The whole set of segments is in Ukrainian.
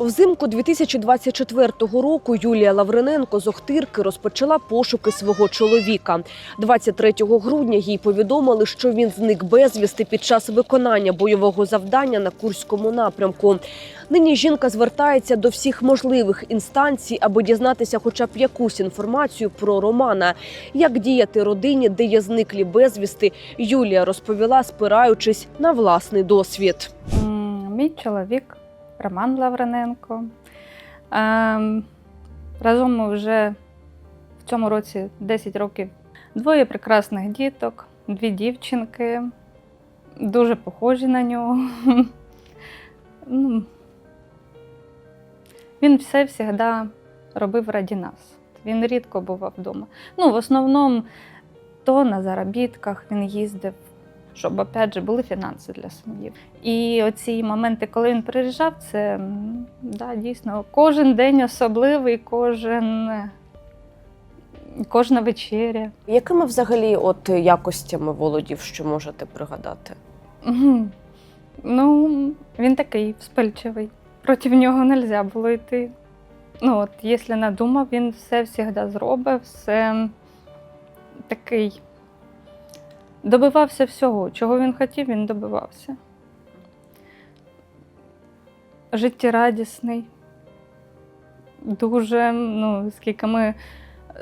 Взимку 2024 року Юлія Лавриненко з Охтирки розпочала пошуки свого чоловіка. 23 грудня їй повідомили, що він зник безвісти під час виконання бойового завдання на Курському напрямку. Нині жінка звертається до всіх можливих інстанцій, аби дізнатися хоча б якусь інформацію про Романа. Як діяти родині, де є зниклі безвісти, Юлія розповіла, спираючись на власний досвід. Мій чоловік Роман Лаврененко. Ем, разом ми вже в цьому році 10 років. Двоє прекрасних діток, дві дівчинки, дуже похожі на нього. Ну, Він все завжди робив раді нас. Він рідко бував вдома. Ну, в основному, то на заробітках він їздив, щоб опять же були фінанси для сім'ї. І оці моменти, коли він приїжджав, це да, дійсно кожен день особливий, кожен, кожна вечеря. Якими взагалі от якостями володів, що можете пригадати? Ну, він такий вспильчивий. Проти нього не можна було йти. Ну, от, якщо надумав, він все завжди зробив, все такий. Добивався всього. Чого він хотів, він добивався. Життєрадісний. Дуже, ну, скільки ми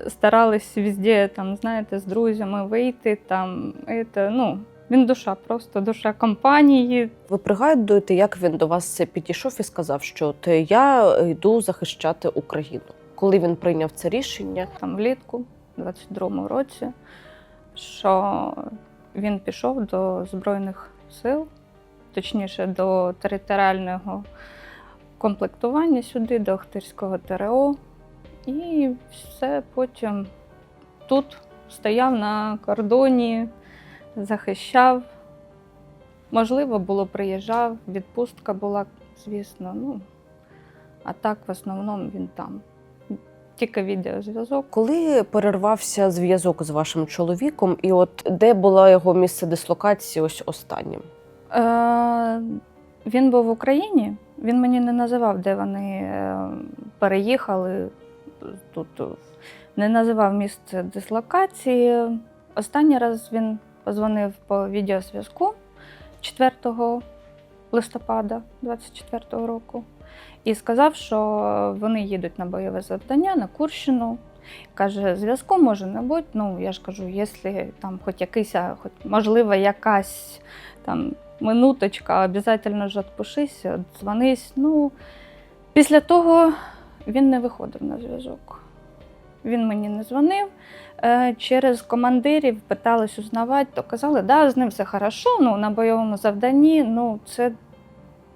старались везде, там, знаєте, з друзями вийти, там, это, ну, він душа, просто душа компанії. Ви пригадуєте, як він до вас підійшов і сказав, що от я йду захищати Україну? Коли він прийняв це рішення, там влітку, у 22-му році, що він пішов до Збройних сил, точніше до територіального комплектування сюди, до Охтирського ТРО. І все потім тут стояв на кордоні, захищав. Можливо, було приїжджав, відпустка була, звісно. Ну, а так в основному він там. Тільки відеозв'язок. коли перервався зв'язок з вашим чоловіком, і от де було його місце дислокації ось останнім? Е, він був в Україні. Він мені не називав, де вони е, переїхали. Тут е, не називав місце дислокації. Останній раз він позвонив по відеозв'язку 4 листопада 24 року і сказав, що вони їдуть на бойове завдання на Курщину. Каже, зв'язку може не бути. Ну, я ж кажу, якщо там хоч якийсь, хоч можливо, якась там минуточка, обов'язково ж відпишись, дзвонись. Ну, після того він не виходив на зв'язок. Він мені не дзвонив. Е, Через командирів питались узнавати, то казали, да, з ним все хорошо, ну, на бойовому завданні, ну, це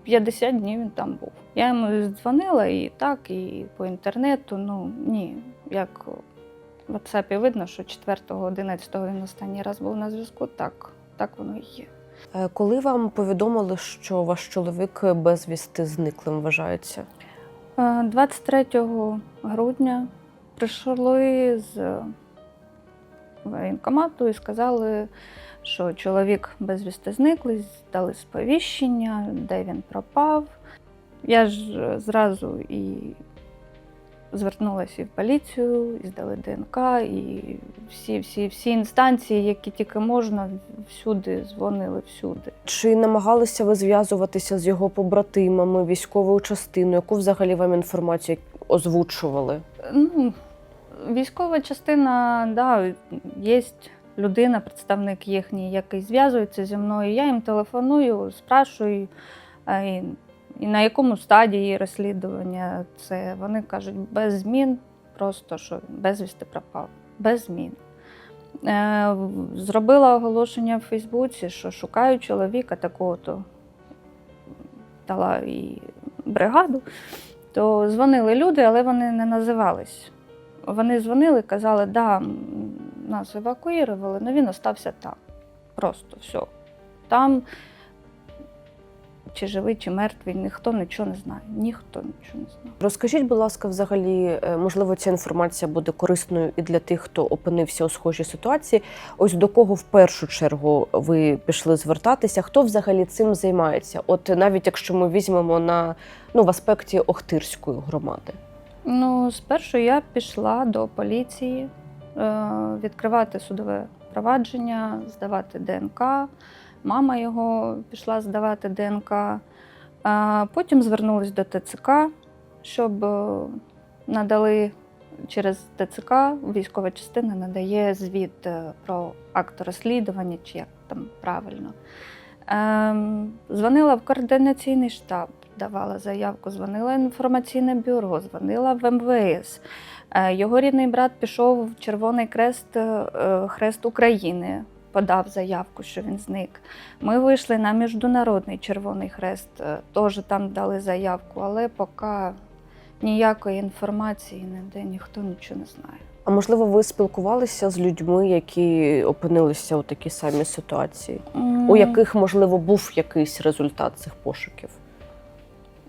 50 днів він там був. Я йому дзвонила і так, і по інтернету. Ну ні, як в WhatsApp видно, що 4-11 він останній раз був на зв'язку, так, так воно і є. Е, Коли вам повідомили, що ваш чоловік безвісти зниклим вважається? Е, 23 грудня прийшли з воєнкомату і сказали, що чоловік безвісти зниклий, здали сповіщення, де він пропав. Я ж зразу і звернулася і в поліцію, і здали ДНК, і всі, всі, всі інстанції, які тільки можна, всюди дзвонили, всюди. Чи намагалися ви зв'язуватися з його побратимами, військовою частиною? Яку взагалі вам інформацію озвучували? Ну, військова частина, да, є людина, представник їхній, який зв'язується зі мною. Я їм телефоную, спрашую, і, і на якому стадії розслідування це. Вони кажуть, без змін, просто що безвісти пропав. Без змін. Е, зробила оголошення в Фейсбуці, що шукаю чоловіка такого-то, дала і бригаду то дзвонили люди, але вони не називались. Вони дзвонили, казали, да, нас евакуювали, але він остався там. Просто все. Там чи живий, чи мертвий, ніхто нічого не знає. Ніхто нічого не знає. Розкажіть, будь ласка, взагалі, е, можливо, ця інформація буде корисною і для тих, хто опинився у схожій ситуації. Ось до кого в першу чергу ви пішли звертатися? Хто взагалі цим займається? От навіть якщо ми візьмемо на ну в аспекті Охтирської громади. Ну, спершу я пішла до поліції відкривати судове провадження, здавати ДНК. Мама його пішла здавати ДНК. Потім звернулись до ТЦК, щоб е, надали через ТЦК військова частина надає звіт е, про акт розслідування, чи як там правильно. Дзвонила в координаційний штаб, давала заявку, дзвонила в інформаційне бюро, дзвонила в МВС. Е, Його рідний брат пішов в Червоний Крест, е, Хрест України, подав заявку, що він зник. Ми вийшли на Міжнародний Червоний Хрест, е, теж там дали заявку, але поки ніякої інформації ніде ніхто нічого не знає. А можливо, ви спілкувалися з людьми, які опинилися у такій самій ситуації, у яких можливо був якийсь результат цих пошуків?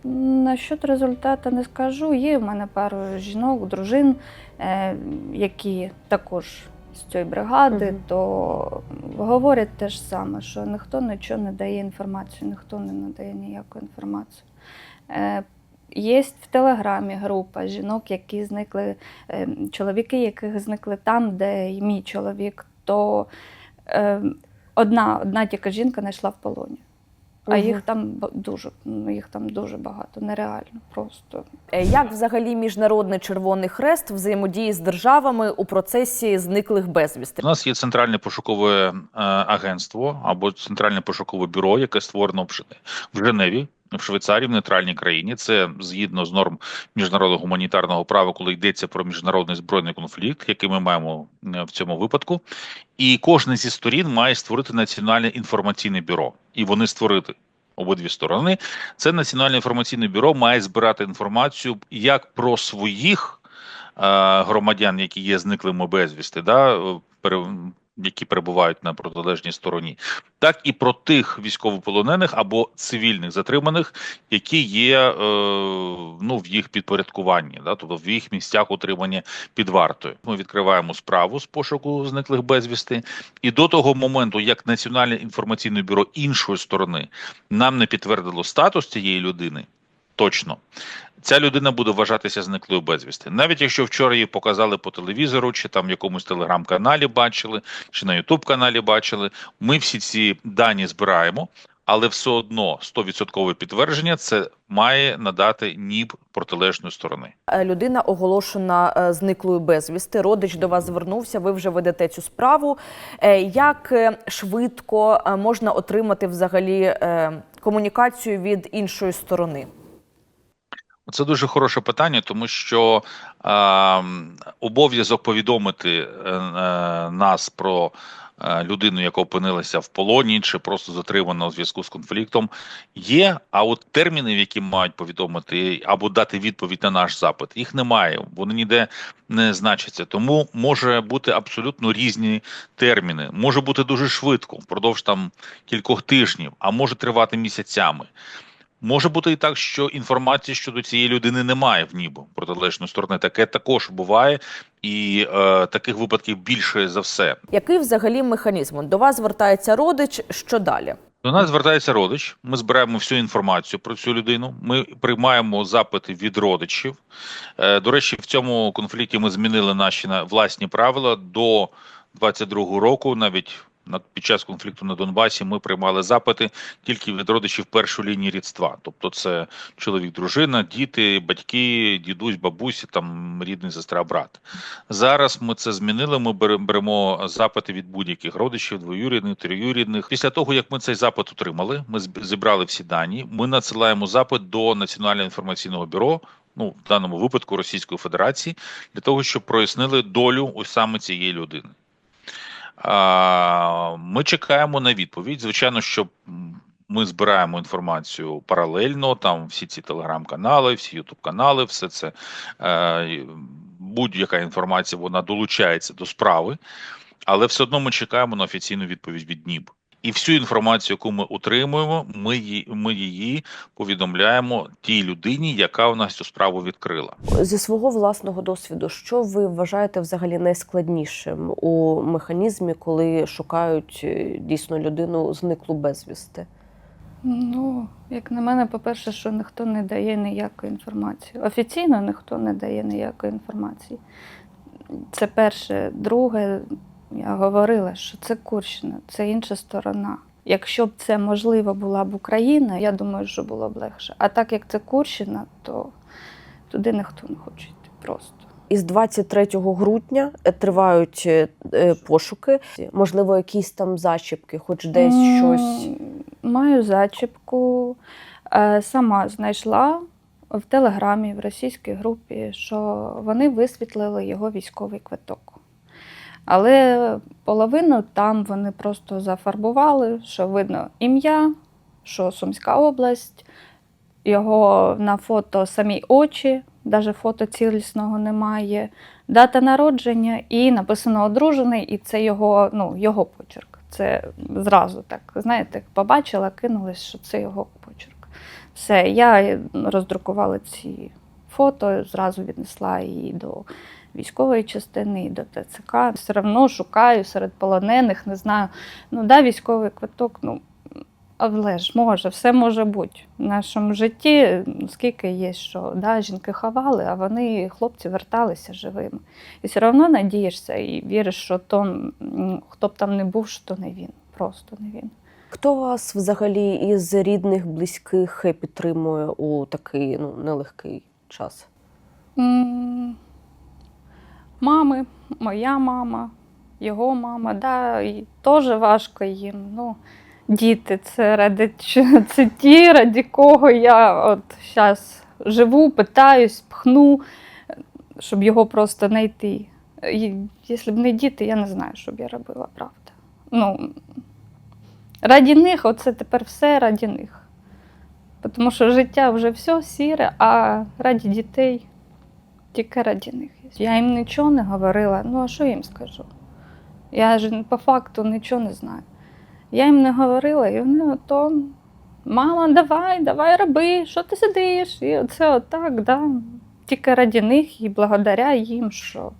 Насчет результату не скажу. Є в мене пару жінок, дружин, е, які також з цієї бригади, Мгм. то говорять те ж саме, що ніхто нічого не дає інформацію, ніхто не надає ніяку інформацію. Е, Є в Телеграмі група жінок, які зникли, е, чоловіки, яких зникли там, де і мій чоловік, то одна, одна тільки жінка знайшла в полоні. А угу. їх там дуже, ну, їх там дуже багато, нереально просто. Е, Як взагалі міжнародний Червоний Хрест взаємодіє з державами у процесі зниклих безвісти? У нас є центральне пошукове е, агентство або центральне пошукове бюро, яке створено в Женеві. В Швейцарії, в нейтральній країні, це згідно з норм міжнародного гуманітарного права, коли йдеться про міжнародний збройний конфлікт, який ми маємо е, в цьому випадку. І кожна зі сторін має створити національне інформаційне бюро, і вони створити обидві сторони. Це національне інформаційне бюро має збирати інформацію як про своїх е, громадян, які є зниклими безвісти, да, які перебувають на протилежній стороні, так і про тих військовополонених або цивільних затриманих, які є е, ну, в їх підпорядкуванні, да, тобто в їх місцях утримання під вартою. Ми відкриваємо справу з пошуку зниклих безвісти, і до того моменту, як Національне інформаційне бюро іншої сторони нам не підтвердило статус цієї людини, точно. Ця людина буде вважатися зниклою безвісти. Навіть якщо вчора її показали по телевізору, чи там в якомусь телеграм-каналі бачили, чи на Ютуб каналі бачили, ми всі ці дані збираємо, але все одно 100% підтвердження це має надати НІБ протилежної сторони. Е, Людина оголошена е, зниклою безвісти. Родич до вас звернувся. Ви вже ведете цю справу. Е, Як швидко можна отримати взагалі комунікацію від іншої сторони? Це дуже хороше питання, тому що е, обов'язок повідомити е, е, нас про е, людину, яка опинилася в полоні, чи просто затримана у зв'язку з конфліктом, є. А от терміни, в які мають повідомити або дати відповідь на наш запит, їх немає. Вони ніде не значаться. Тому може бути абсолютно різні терміни. Може бути дуже швидко, впродовж там кількох тижнів, а може тривати місяцями. Може бути і так, що інформації щодо цієї людини немає в НІБу протилежної сторони. Таке також буває, і е, таких випадків більше за все. Який взагалі механізм? До вас звертається родич. Що далі? До нас звертається родич. Ми збираємо всю інформацію про цю людину. Ми приймаємо запити від родичів. Е, До речі, в цьому конфлікті ми змінили наші власні правила до 22-го року. Навіть на під час конфлікту на Донбасі ми приймали запити тільки від родичів першої лінії рідства. Тобто, це чоловік, дружина, діти, батьки, дідусь, бабусі, там рідний сестра, брат. Зараз ми це змінили. Ми беремо запити від будь-яких родичів, двоюрідних, троюрідних. Після того, як ми цей запит отримали, ми зібрали всі дані. Ми надсилаємо запит до Національного інформаційного бюро. Ну, в даному випадку Російської Федерації, для того, щоб прояснили долю ось саме цієї людини. Ми чекаємо на відповідь. Звичайно, що ми збираємо інформацію паралельно. Там всі ці телеграм-канали, всі ютуб-канали, все це е, будь-яка інформація вона долучається до справи, але все одно ми чекаємо на офіційну відповідь від НІБ. І всю інформацію, яку ми отримуємо, ми її, ми її повідомляємо тій людині, яка у нас цю справу відкрила. Зі свого власного досвіду, що ви вважаєте взагалі найскладнішим у механізмі, коли шукають е, дійсно людину зниклу безвісти? Ну, як на мене, по-перше, що ніхто не дає ніякої інформації. Офіційно ніхто не дає ніякої інформації. Це перше. Друге, я говорила, що це Курщина, це інша сторона. Якщо б це можливо була б Україна, я думаю, що було б легше. А так як це Курщина, то туди ніхто не хоче йти просто. Із 23 грудня е, тривають е, е, пошуки. Можливо, якісь там зачіпки, хоч десь М, щось. Маю зачіпку. Сама знайшла в телеграмі в російській групі, що вони висвітлили його військовий квиток. Але половину там вони просто зафарбували, що видно ім'я, що Сумська область, його на фото самі очі, навіть фото цілісного немає, дата народження і написано одружений, і це його, ну, його почерк. Це зразу так, знаєте, побачила, кинулась, що це його почерк. Все, я роздрукувала ці фото, зразу віднесла її до військової частини, і до ТЦК. Все одно шукаю серед полонених, не знаю. Ну, да, військовий квиток, ну. Але ж може, все може бути. В нашому житті ну, скільки є, що да, жінки ховали, а вони, хлопці, верталися живими. І все одно надієшся і віриш, що то, хто б там не був, що то не він. Просто не він. Хто вас взагалі із рідних, близьких підтримує у такий ну, нелегкий час? Мами, моя мама, його мама, да, і теж важко їм. Ну, діти, це ради це ті, ради кого я от зараз живу, питаюсь, пхну, щоб його просто знайти. Якщо б не діти, я не знаю, що б я робила, правда. Ну, раді них, оце тепер все раді них. Тому що життя вже все сіре, а раді дітей тільки раді них. Я їм нічого не говорила. Ну, а що я їм скажу? Я ж по факту нічого не знаю. Я їм не говорила, і вони то мама, давай, давай роби, що ти сидиш? І оце отак, да. Тільки раді них і благодаря їм, що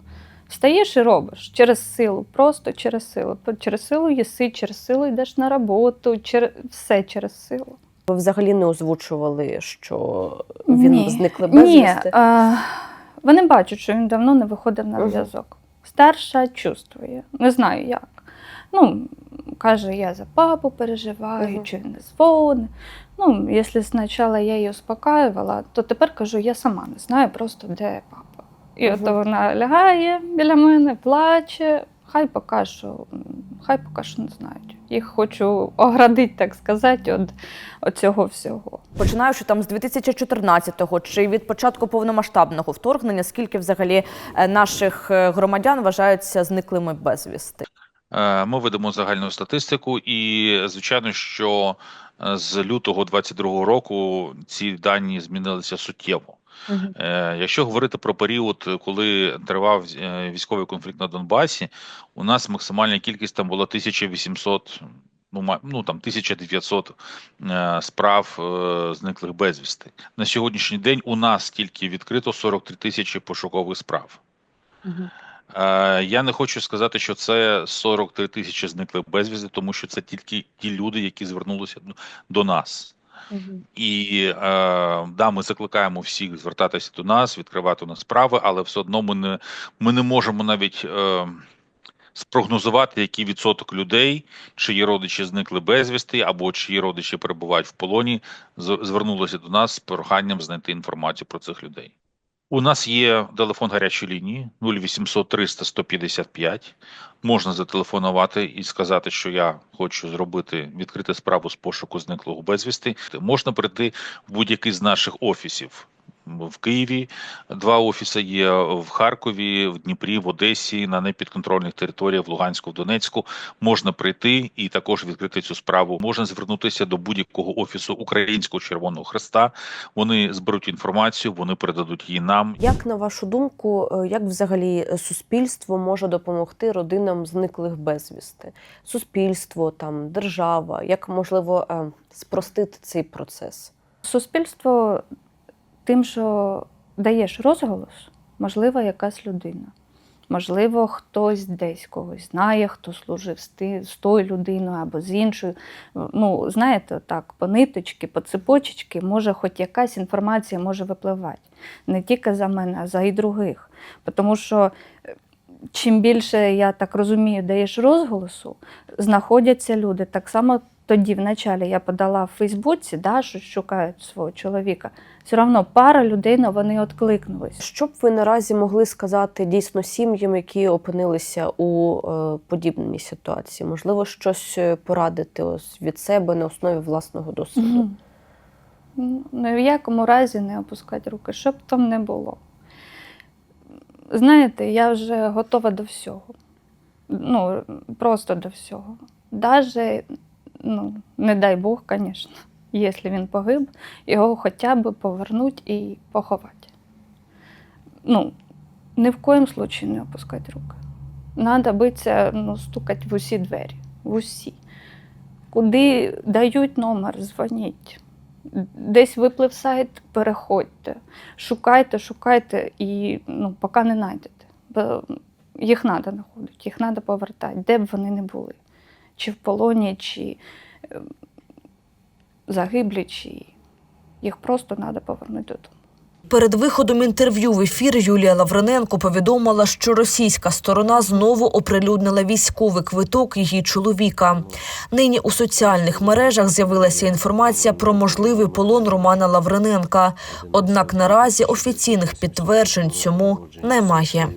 встаєш і робиш через силу, просто через силу. Через силу їси, через силу йдеш на роботу, через... все через силу. Ви взагалі не озвучували, що він Ні. зникли Ні, безвісти? а, вони бачать, що він давно не виходив на зв'язок. Старша чувствує, не знаю як. Ну, каже, я за папу переживаю, чи він не дзвонить. Ну, якщо спочатку я її успокаювала, то тепер кажу, я сама не знаю просто, де папа. І от вона лягає біля мене, плаче. Хай поки що, хай поки що не знають. Їх хочу оградити, так сказати, від, від цього всього. Починаючи там з 2014-го чи від початку повномасштабного вторгнення, скільки взагалі е, наших е, громадян вважаються зниклими безвісти? Е, Ми ведемо загальну статистику, і звичайно, що з лютого 22 року ці дані змінилися суттєво. Е, Якщо говорити про період, коли тривав е, військовий конфлікт на Донбасі, у нас максимальна кількість там була 1800, ну, ну там 1900 е, справ зниклих безвісти. На сьогоднішній день у нас тільки відкрито 43 тисячі пошукових справ. Е, Я не хочу сказати, що це 43 тисячі зниклих безвісти, тому що це тільки ті люди, які звернулися до- до І е, да, ми закликаємо всіх звертатися до нас, відкривати у нас справи, але все одно ми не, ми не можемо навіть е, спрогнозувати, який відсоток людей, чиї родичі зникли безвісти, або чиї родичі перебувають в полоні, звернулися до нас з проханням знайти інформацію про цих людей. У нас є телефон гарячої лінії 0800 300 155. Можна зателефонувати і сказати, що я хочу зробити відкрити справу з пошуку зниклого безвісти. Можна прийти в будь-який з наших офісів. В Києві два офіси є в Харкові, в Дніпрі, в Одесі, на непідконтрольних територіях в Луганську, в Донецьку. Можна прийти і також відкрити цю справу. Можна звернутися до будь-якого офісу Українського Червоного Хреста. Вони зберуть інформацію, вони передадуть її нам. Як на вашу думку, е, як взагалі суспільство може допомогти родинам зниклих безвісти? Суспільство, там держава, як можливо е, спростити цей процес? Суспільство тим, що даєш розголос, можливо, якась людина. Можливо, хтось десь когось знає, хто служив з тою людиною або з іншою. Ну, знаєте, так, по ниточки, по цепочечки, може, хоч якась інформація може випливати. Не тільки за мене, а за і других. Тому що е, чим більше, я так розумію, даєш розголосу, знаходяться люди. Так само тоді, вначалі, я подала в Фейсбуці, да, що шукають свого чоловіка. Все одно пара людей ну, вони відкликнулись. Що б ви наразі могли сказати дійсно сім'ям, які опинилися у е, подібній ситуації? Можливо, щось е, порадити ось від себе на основі власного досвіду? Мгм. Ну, в якому разі не опускати руки, що б там не було. Знаєте, я вже готова до всього. Ну, просто до всього. Даже, ну, не дай Бог, звісно, якщо він погиб, його хоча б повернуть і поховати. Ну, ні в коїм случае не опускати руки. Надо битися, ну, стукати в усі двері, в усі. Куди дають номер, дзвоніть. Десь виплив сайт, переходьте. Шукайте, шукайте і ну, поки не знайдете. Бо їх треба знаходити, їх треба повертати, де б вони не були. Чи в полоні, чи е, загиблі, чи їх просто треба повернути додому. Перед виходом інтерв'ю в ефір Юлія Лавриненко повідомила, що російська сторона знову оприлюднила військовий квиток її чоловіка. Нині у соціальних мережах з'явилася інформація про можливий полон Романа Лавриненка. Однак наразі офіційних підтверджень цьому немає.